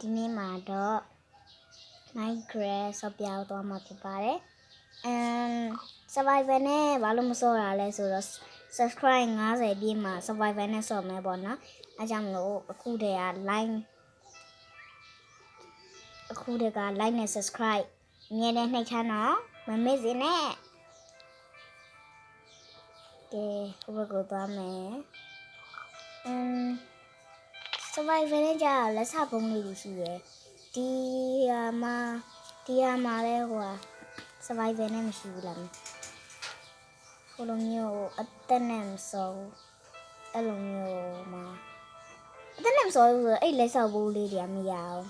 ဒီနေ့မှာတော့ Minecraft ဆော့ပြသွားမှာဖြစ်ပါတယ်။ and survivor နဲ့ဘာလို့မဆော့ရလဲဆိုတော့ subscribe 50ပြည့်မှာ survivor နဲ့ဆော့မယ်ပေါ့နော်။အဲကြောင့်မလို့အခုတည်းက like အခုတည်းက like နဲ့ subscribe အမြဲတမ်းနှိပ်ချမ်းတော့မမေ့စေနဲ့။ကဲဟိုဘက်ကိုသွားမယ်။ um survivor နဲ့ကြာလက်စပုံးလေးတွေရှိရယ်ဒီဟာမှာဒီဟာမှာလဲဟိုဟာ survivor နဲ့မရှိဘူးလားဟိုလိုမျိုးအသက်နဲ့မစောဘူးအဲ့လိုမျိုးမှာအသက်နဲ့မစောဘူးဆိုတော့အဲ့လက်ဆောက်ဘူးလေးတွေကမရအောင်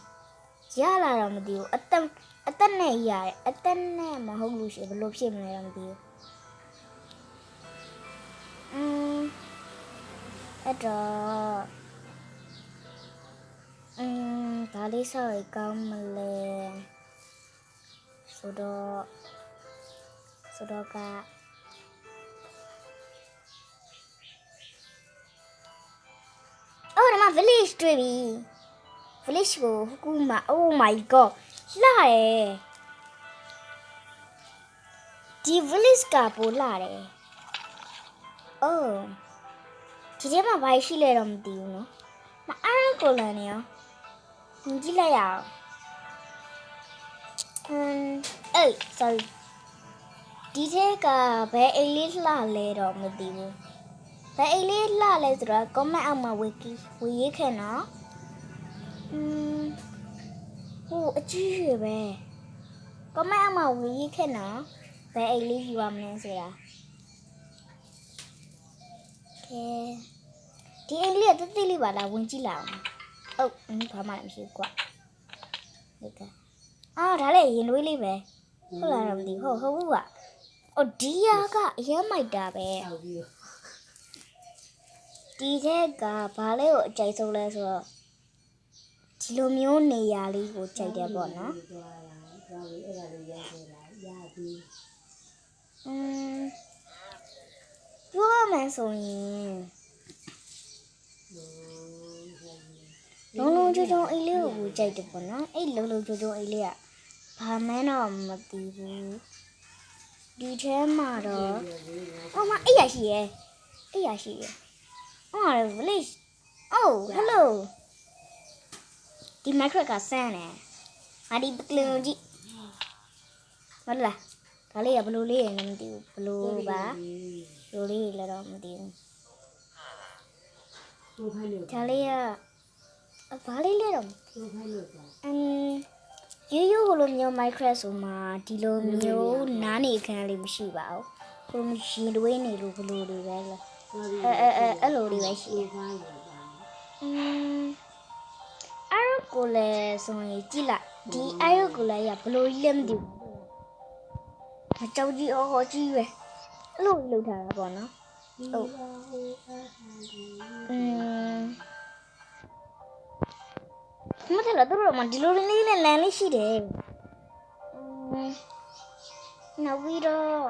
ရလာတော့မသိဘူးအသက်အသက်နဲ့ရတယ်အသက်နဲ့မဟုတ်လို့ရှိရင်ဘယ်လိုဖြစ်မလဲတော့မသိဘူးอืมအဲ့တော့ อืมဒါလေးဆောက်ရကောင်းမလဲဆိုတော့ဆိုတော့ကအော်ဒီမှာ village တွေ့ပြီ village ကိုဟကူမှာ oh my god လှတယ်ဒီ village ကပိုလှတယ် oh ဒီထဲမှာဘာရှိလဲတော့မသိဘူးနော်မအားရကိုလန်နေရောမြင် ကြည့်လိုက်ရအောင်ဟမ်အေး sorry ဒီထက်ကဘယ်အိတ်လေးလှလဲတော့မသိဘူးဘယ်အိတ်လေးလှလဲဆိုတော့ comment အောက်မှာဝေကီဝေရေးခဲ့နော်ဟမ်ဟိုအကြီးရပဲ comment အောက်မှာဝေရေးခဲ့နော်ဘယ်အိတ်လေးယူရမလဲဆိုတာကဲဒီအိတ်လေးကတိတိလေးပါလားဝင်ကြည့်လာအောင် ဟုတ်အင်းဘာမှလည်းမရှိဘူးကွာဒီကအာဒါလည်းရင်သွေးလေးပဲဟုတ်လားတော့မသိဘူးဟုတ်ဟုတ်ဘူးကအော်ဒီယာကအရင်မိုက်တာပဲဒီထက်ကဘာလဲကိုအကြိုက်ဆုံးလဲဆိုတော့ဒီလိုမျိုးနေရာလေးကိုကြိုက်တယ်ပေါ့နော်อืมပြောရမယ်ဆိုရင် လုံးလုံးချုံချုံအိတ်လေးကိုကိုကြိုက်တယ်ပေါ့နော်အဲ့လုံးလုံးချုံချုံအိတ်လေးကဘာမှန်းတော့မသိဘူးဒီထဲမှာတော့ဟောမအိတ်ရရှိရဲ့အိတ်ရရှိရဲ့အော် village oh hello ဒီ micro ကဆန်းတယ်ဟာဒီပကလင်ကြည့်ဟုတ်လားဒါလေးကဘယ်လိုလေးရလဲမသိဘူးဘယ်လိုပါဘယ်လိုလေးလဲတော့မသိဘူးဒါလေးကအ ဘာလေးလဲတော့အမ်ရိုးရိုးဟိုလိုမျိုး Minecraft ဆိုမှဒီလိုမျိုးနားနေခန်းလေးမရှိပါဘူးဟိုလိုရင်တွေးနေလို့ဘလို့တွေပဲလဲအဲအဲအဲအဲ့လိုတွေပဲရှိတယ်အမ်အဲ့ရကိုလည်းဆိုရင်ကြည့်လိုက်ဒီအဲ့ရကိုလည်းရဘလို့ကြီးလဲမသိဘူးမကြောက်ကြီးအော်ဟောကြီးပဲအဲ့လိုလုပ်ထားတာပေါ့နော်ဟုတ်အမ် မထလာတို့မဒီလိုလေးနဲ့လမ်းလေးရှိတယ်။နောက်ပြီးတော့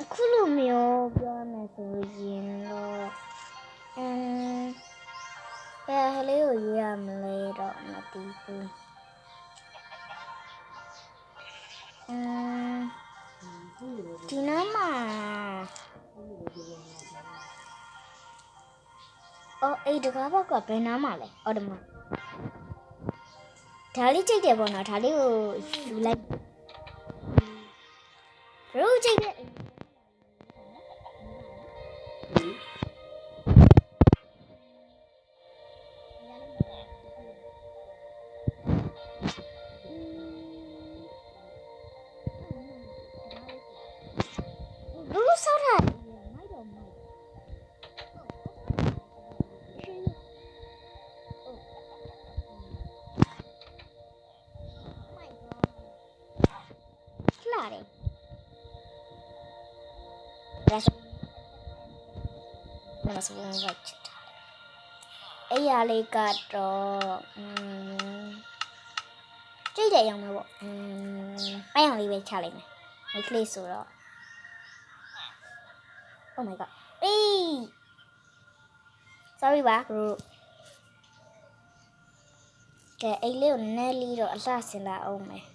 အခုလိုမျိုးပြောမယ်ဆိုရင်တော့အမ်ဘယ်လေးကိုရွေးရမလဲတော့မသိဘူး။အမ်ဒီနားမှာ အော်အေးတကားဘောက်ကဘယ်နားမှာလဲအော်ဒီမှာဒါလေးကြိတ်တယ်ပေါ့နော်ဒါလေးကိုယူလိုက်ဘရိုးကြိတ်တဲ့ မစဝင်ဝတ်ချတာအဲ့ရလေးကတော့อืมကြိတ်တယ်ရောင်မှာပေါ့อืมအယောင်လေးပဲချလိုက်မယ်မိတ်ကလေးဆိုတော့ Oh my god အေး sorry ပါ bro ကဲအိတ်လေးကိုနည်းနည်းလေးတော့အလှဆင်လာအောင်မယ်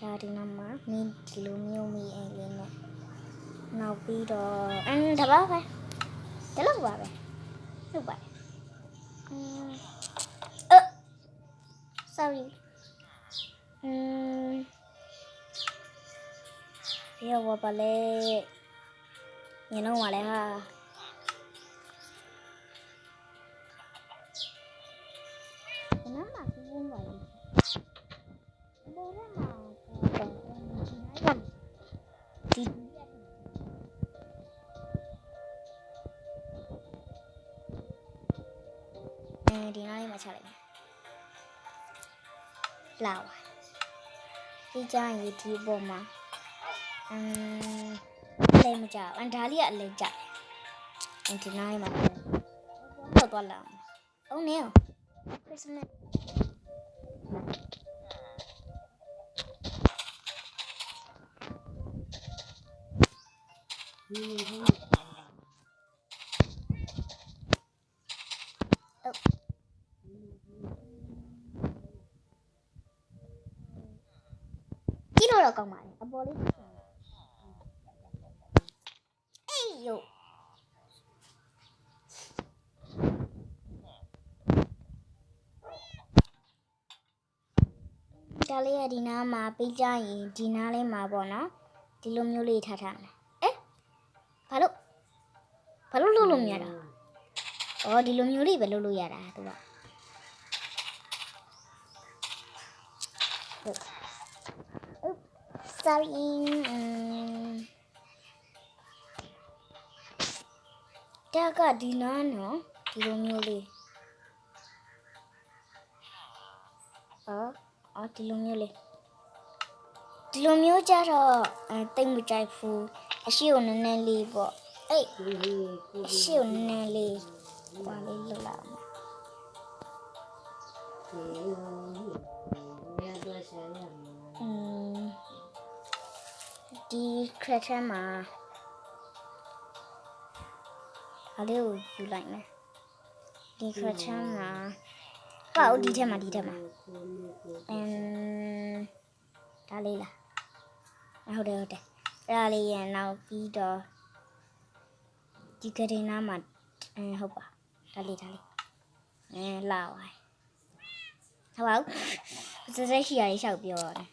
ဒါဒီနောက်မှာမင်းဒီလိုမျိုးမီအိတ်လေးနဲ့နောက်ပြီးတော့အမ်ဒါပါပဲ ဒီလောက်ပါပဲဟုတ်ပါတယ် sorry อืมเดี๋ยวว่าไปเลยยังน้องมาเลยค่ะ လာပါပြီးကြရင်ဒီပေါ်မှာအမ်လဲမကြဘူးအန်ဒါလေးကအလဲကြတယ်အဲဒီနားလေးမှာတော့တော့လာအောင်နေအောင် Christmas ကြ တော့ကောင်းပါလေအပေါ်လေးအေးယိုဒါလေးကဒီနားမှာပေးကြရင်ဒီနားလေးမှာပေါ့နော်ဒီလိုမျိုးလေးထားထားမယ်အဲဘာလို့ဘာလို့လုပ်လို့မရတာအော်ဒီလိုမျိုးလေးပဲလုပ်လို့ရတာသူကဟုတ် So in um, that got the nano, the romuli. Oh, oh, the romuli. The romuli jaro, I think we try for a shoe on an alley, but hey, a shoe on an alley. While it looked 嗯。 ဒီခရက်ထဲမှာအလေးကိုယူလိုက်မယ်ဒီခရက်ထဲမှာပေါ့ဒီထဲမှာဒီထဲမှာအမ်ဒါလေးလားအဟုတ်တယ်ဟုတ်တယ်အဲ့ဒါလေးရန်နောက်ပြီးတော့ဒီကရင်နားမှာအဲဟုတ်ပါဒါလေးဒါလေးအဲလာပါဟုတ်ပါဘူးစစက်ရှိရလေးရှောက်ပြောရတယ်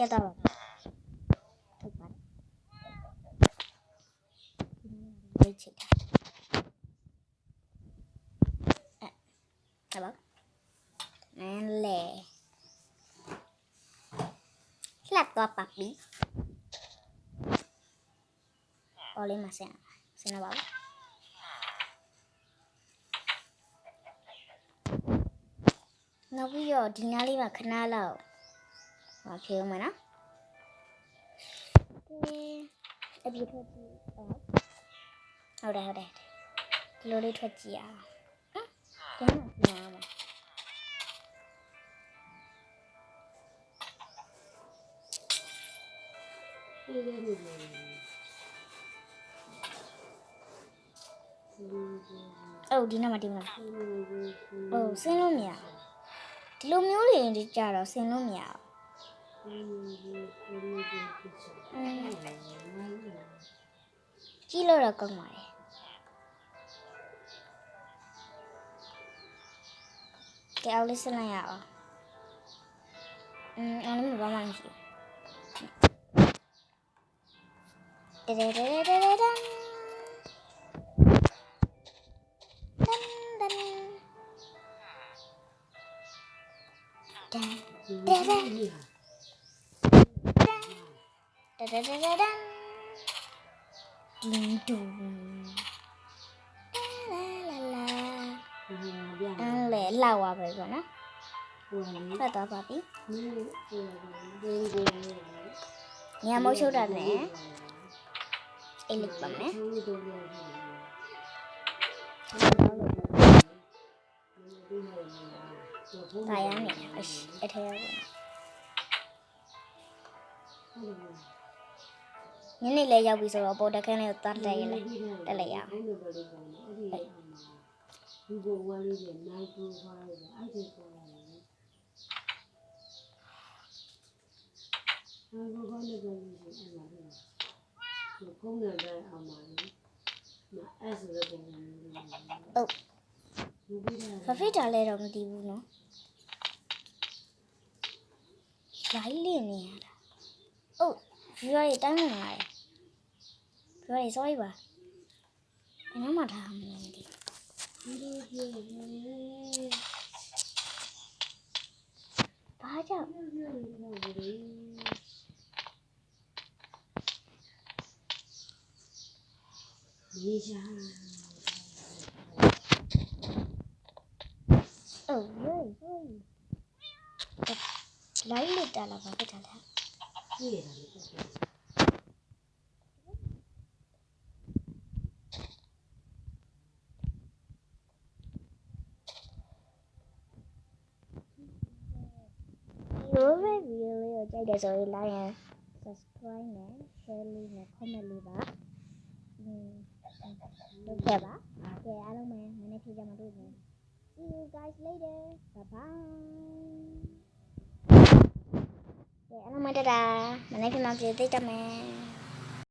Ya da var. Çok var. Burayı papi. Oleh masih, sini bawah. ya we are dinali. โอเคมั้ยนะအပြည့်ထွက်ကြည့်ဟုတ်ဟုတ်တယ်ဟုတ်တယ်ဒီလိုလေးထွက်ကြည့်အောင်ဟမ်ကျမ်းမှာမှာဒီလိုလေးဒီအော်ဒီနားမှာဒီမှာအော်ဆင်းလို့မရဒီလိုမျိုးတွေကြတော့ဆင်းလို့မရဘူး kilo rakam आहे Kayak Alisa nanya apa? Hmm, ini berapa manusia? Dadadadadadadang Da da da da da. Ding dong. La la la la. အန်လေလောက်ပါပဲကွာနော်။ထွက်သွားပါပြီ။ညမချုပ်တာနဲ့အိတ်လိုက်ပါမယ်။ဒါရမ်းနေအထဲရောက်ပါ ညနေလေးရောက်ပြီဆိုတော့ပေါ်တခန်းလေးကိုတတ်လိုက်ရလေတက်လိုက်ရအောင်ဒီဘဝလေးတွေနိုင်ပူသွားတယ်အဲ့ဒီပေါ်လာတယ်။အဲ့ဘဝလေးတွေအဲ့မှာလေ။ဒီကုန်းနေတဲ့အောင်ပါလေ။မအဲ့ဆိုတဲ့ပုံစံမျိုးလေး။ဟုတ်ဒီပြီးတာဖဖိတာလဲတော့မသိဘူးနော်လိုက်လင်းနေရတာဟုတ်ဒီရောရတိုင်းဝင်လာတယ် ဒီရောရ sorry ပါဘယ်နှမထားမှန်းမသိဒီလိုပြေးနေ။ဘာကြောင့်ရေရှာ Oh, really? Really? လိုက်လ က်တာလားဘာဖြစ်တာလဲပြေးတာလေရိုးပဲဗီဒီယိုလေးကိုကြိုက်တယ်ဆိုရင် like and subscribe နဲ့ share လေးနဲ့ comment လေးပါอืมလုပ်ခဲ့ပါကဲအားလုံးပဲမနေ့ဖြေကြမှာတွေ့ပြီ see you guys later bye bye ကဲအားလုံးမတတာမနေ့ဖြေမှာပြေးသိကြမယ်